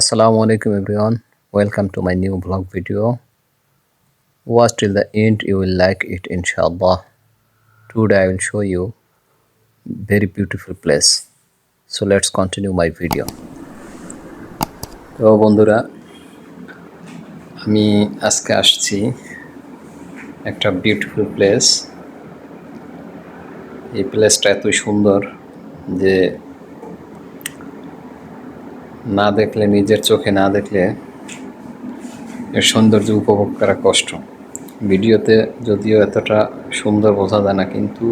Assalamu alaikum everyone. Welcome to my new vlog video. Watch till the end, you will like it inshallah. Today I will show you very beautiful place. So let's continue my video. তো বন্ধুরা আমি আজকে আসছি একটা beautiful place এই প্লেসটা এতই সুন্দর যে না দেখলে, নিজের চোখে না দেখলে এর সৌন্দর্য উপভোগ করা কষ্ট। ভিডিওতে যদিও এতটা সুন্দর বোঝা যায় না, কিন্তু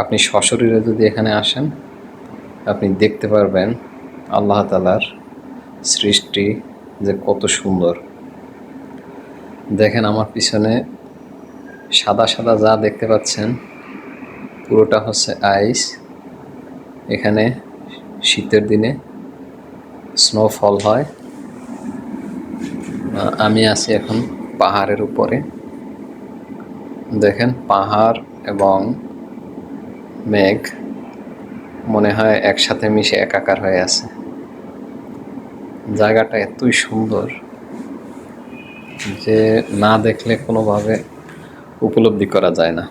আপনি সশরীরে যদি এখানে আসেন, আপনি দেখতে পারবেন আল্লাহ তালার সৃষ্টি যে কত সুন্দর। দেখেন আমার পিছনে সাদা সাদা যা দেখতে পাচ্ছেন, পুরোটা হচ্ছে আইস। এখানে শীতের দিনে স্নোফল হয়। আমি আছি এখন পাহাড়ের উপরে। দেখেন, পাহাড় এবং মেঘ মনে হয় একসাথে মিশে একাকার হয়ে আছে। জায়গাটা এতই সুন্দর যে না দেখলে কোনোভাবে উপলব্ধি করা যায় না।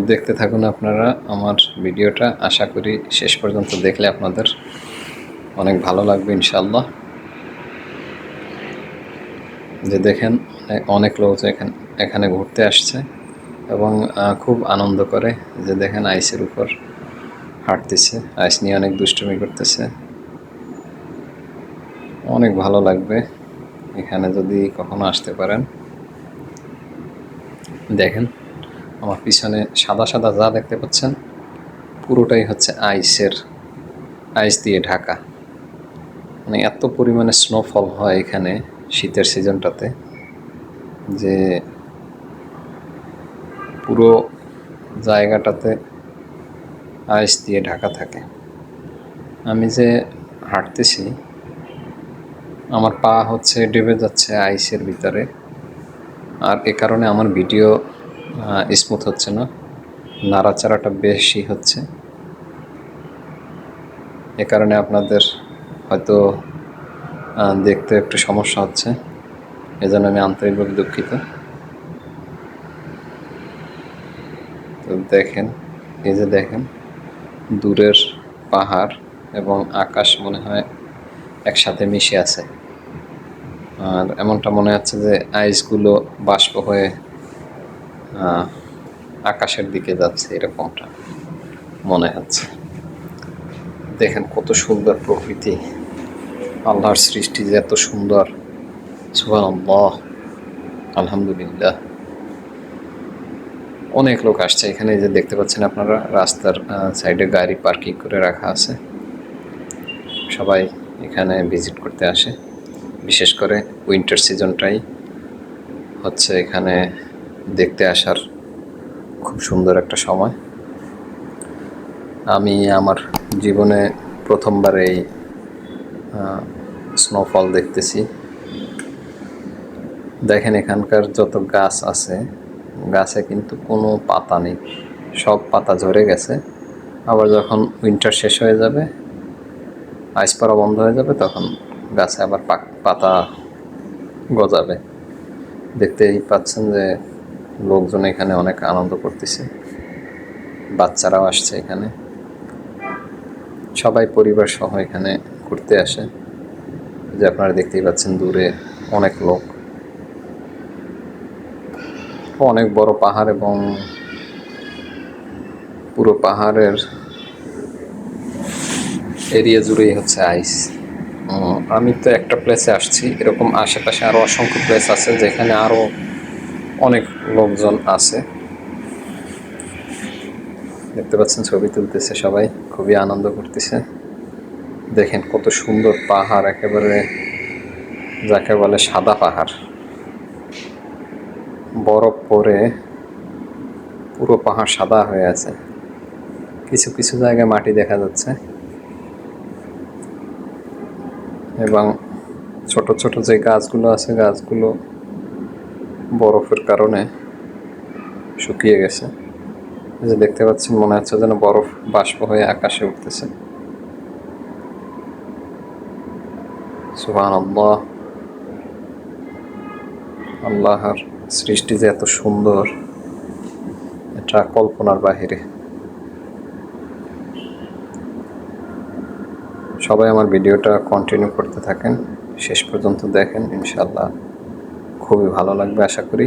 দেখতে থাকুন আপনারা আমার ভিডিওটা। আশা করি শেষ পর্যন্ত দেখলে আপনাদের অনেক ভালো লাগবে ইনশাল্লাহ যে দেখেন, অনেক- লোক এখানে এখানে ঘুরতে আসছে এবং খুব আনন্দ করে যে দেখেন আইসের উপর হাঁটতেছে। আইস নিয়ে অনেক দুষ্টুমি করতেছে। অনেক ভালো লাগবে এখানে যদি কখনো আসতে পারেন। দেখেন আমার পিছনে সাদা সাদা যা দেখতে পাচ্ছেন, পুরোটাই হচ্ছে আইসের, আইস দিয়ে ঢাকা। মানে এত পরিমাণে স্নোফল হয় এখানে শীতের সিজনটাতে যে পুরো জায়গাটাতে আইস দিয়ে ঢাকা থাকে। আমি যে হাঁটতেছি, আমার পা হচ্ছে ডেবে যাচ্ছে আইসের ভিতরে। আর এ কারণে আমার ভিডিও স্মুথ হচ্ছে না। নাড়াচাড়াটা বেশি হচ্ছে। এ কারণে আপনাদের হয়তো দেখতে একটু সমস্যা হচ্ছে। এজন্য আমি আন্তরিকভাবে দুঃখিত। তো দেখেন, এই যে দেখেন, দূরের পাহাড় এবং আকাশ মনে হয় একসাথে মিশে আছে। আর এমনটা মনে হচ্ছে যে আইসগুলো বাষ্প হয়ে আকাশের দিকে যাচ্ছে এরকমটা মনে হচ্ছে। দেখেন কত সুন্দর প্রকৃতি। আল্লাহর সৃষ্টি যে এত সুন্দর। সুবহানাল্লাহ। আলহামদুলিল্লাহ। অনেক লোক আসছে। এখানে যে দেখতে পাচ্ছেন আপনারা, রাস্তার সাইডে গাড়ি পার্কিং করে রাখা আছে। সবাই এখানে ভিজিট করতে আসে। বিশেষ করে উইন্টার সিজনটাই হচ্ছে এখানে দেখতে আসার খুব সুন্দর একটা সময়। আমি আমার জীবনে প্রথমবার এই স্নোফল দেখতেছি। দেখেন এখানকার যত গাছ আছে, গাছে কিন্তু কোনো পাতা নেই। সব পাতা ঝরে গেছে। আবার যখন উইন্টার শেষ হয়ে যাবে আইস পড়া বন্ধ হয়ে যাবে, তখন গাছে আবার পাতা গজাবে। দেখতেই পাচ্ছেন যে লোকজন এখানে অনেক আনন্দ করতেছে। বাচ্চারাও আসছে এখানে। সবাই পরিবার সহ এখানে ঘুরতে আসে। যে আপনারা দেখতেই পাচ্ছেন দূরে অনেক লোক। অনেক বড় পাহাড় এবং পুরো পাহাড়ের এরিয়া জুড়েই হচ্ছে আইস। আমি তো একটা প্লেসে আসছি। এরকম আশেপাশে আরও অসংখ্য প্লেস আছে যেখানে আরও অনেক লোকজন আছে। দেখতে পাচ্ছেন, ছবি তুলতেছে সবাই, খুবই আনন্দ করতেছে। দেখেন কত সুন্দর পাহাড়, একেবারে যাকে বলে সাদা পাহাড়। বরফ পরে পুরো পাহাড় সাদা হয়ে আছে। কিছু কিছু জায়গায় মাটি দেখা যাচ্ছে। এবং ছোট ছোট যে গাছগুলো আছে, গাছগুলো বরফের কারণে শুকিয়ে গেছে। যে দেখতে পাচ্ছেন, মনে হচ্ছে যেন বরফ বাষ্প হয়ে আকাশে উঠতেছে। সুবাহ আল্লাহ আল্লাহর সৃষ্টি যে এত সুন্দর, এটা কল্পনার বাহিরে। সবাই আমার ভিডিওটা কন্টিনিউ করতে থাকেন। শেষ পর্যন্ত দেখেন ইনশাল্লাহ খুবই ভালো লাগবে আশা করি।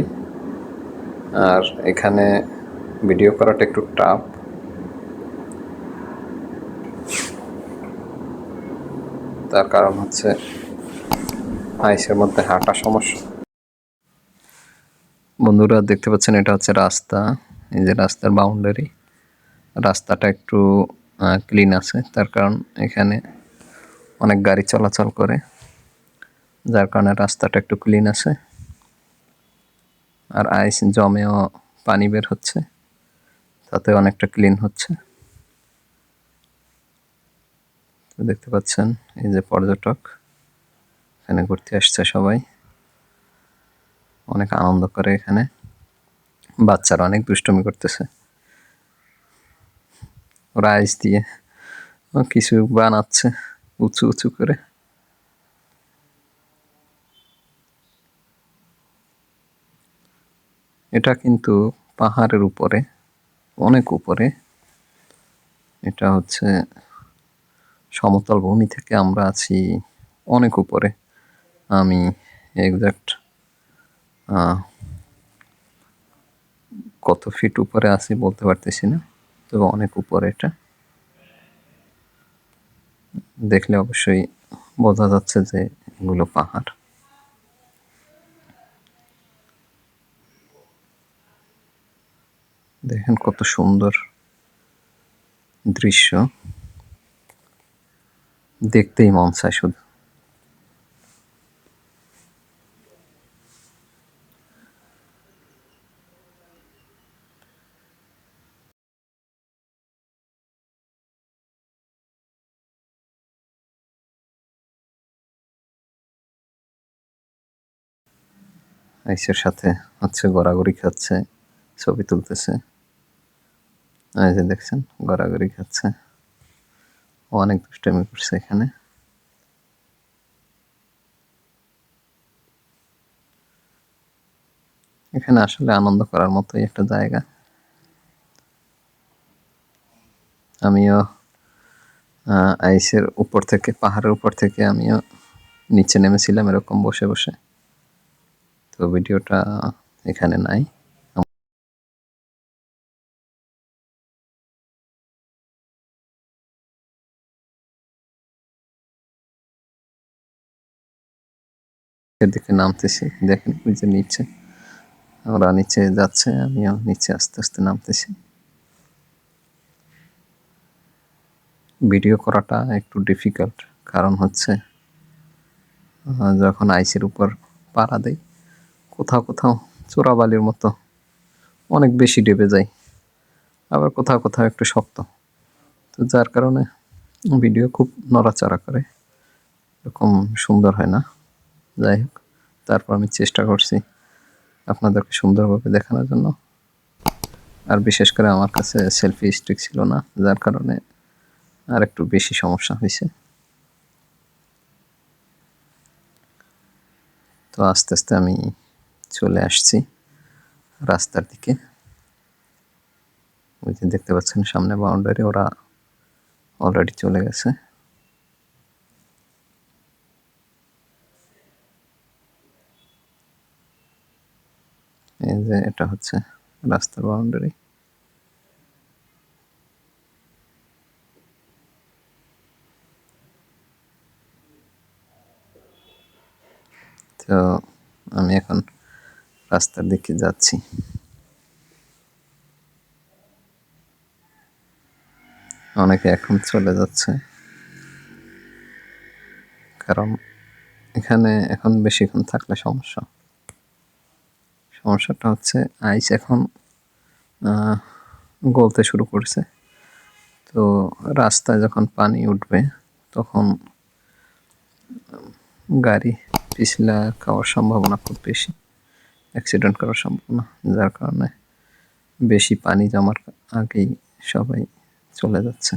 আর এখানে ভিডিও করাটা একটু টাফ তার কারণ হচ্ছে আইসের মধ্যে হাঁটা সমস্যা। বন্ধুরা, দেখতে পাচ্ছেন এটা হচ্ছে রাস্তা। এই যে রাস্তার বাউন্ডারি রাস্তাটা একটু ক্লিন আছে। তার কারণ এখানে অনেক গাড়ি চলাচল করে। যার কারণে রাস্তাটা একটু ক্লিন আছে। আর আইস জমেও পানি বের হচ্ছে, তাতে অনেকটা ক্লিন হচ্ছে। দেখতে পাচ্ছেন, এই যে পর্যটক, এখানে ঘুরতে আসছে সবাই। অনেক আনন্দ করে এখানে। বাচ্চারা অনেক দুষ্টমি করতেছে। ওরা আইস দিয়ে কিছু বানাচ্ছে, উঁচু উঁচু করে। এটা কিন্তু পাহাড়ের উপরে, অনেক উপরে। এটা হচ্ছে সমতল ভূমি থেকে আমরা আছি অনেক উপরে। আমি এক্সাক্ট কত ফিট উপরে আছি বলতে পারতেছি না, তবে অনেক উপরে এটা। দেখলে অবশ্যই বোঝা যাচ্ছে যে এগুলো পাহাড়। দেখেন কত সুন্দর দৃশ্য। দেখতেই মন চায় শুধু। আইসের সাথে হচ্ছে গড়াগড়ি খাচ্ছে, ছবি তুলতেছে। এই যে দেখছেন, গড়াগড়ি খাচ্ছে। অনেক দুষ্টামি করছে এখানে। এখানে আসলে আনন্দ করার মতোই একটা জায়গা। আমিও আইসের উপর থেকে, পাহাড়ের উপর থেকে আমিও নিচে নেমেছিলাম এরকম বসে বসে। তো ভিডিওটা এখানে নাই। দিকে নামতেছি। দেখেন ওই যে নিচে। ওরা নিচে যাচ্ছে, আমিও নিচে আস্তে আস্তে নামতেছি। ভিডিও করাটা একটু ডিফিকাল্ট কারণ হচ্ছে যখন আইসের উপর পাড়া দেয় কোথাও কোথাও চোরাবালির মতো অনেক বেশি ডেবে যায় আবার কোথাও কোথাও একটু শক্ত। তো যার কারণে ভিডিও খুব নড়াচড়া করে। এরকম সুন্দর হয় না। যাই হোক, তারপর আমি চেষ্টা করছি আপনাদেরকে সুন্দরভাবে দেখানোর জন্য। আর বিশেষ করে আমার কাছে সেলফি স্টিক ছিল না, যার কারণে আর একটু বেশি সমস্যা হয়েছে। তো আস্তে আস্তে আমি চলে আসছি রাস্তার দিকে। ওই যে দেখতে পাচ্ছেন সামনে বাউন্ডারি ওরা অলরেডি চলে গেছে। যে এটা হচ্ছে রাস্তার বাউন্ডারি তো আমি এখন রাস্তার দিকে যাচ্ছি। অনেকে এখন চলে যাচ্ছে। কারণ এখানে এখন বেশিক্ষণ থাকলে সমস্যা। সমস্যাটা হচ্ছে আইস এখন গলতে শুরু করছে। তো রাস্তায় যখন পানি উঠবে, তখন গাড়ি পিছলা খাওয়ার সম্ভাবনা খুব বেশি অ্যাক্সিডেন্ট করার সম্ভাবনা, যার কারণে বেশি পানি জমার আগেই সবাই চলে যাচ্ছে।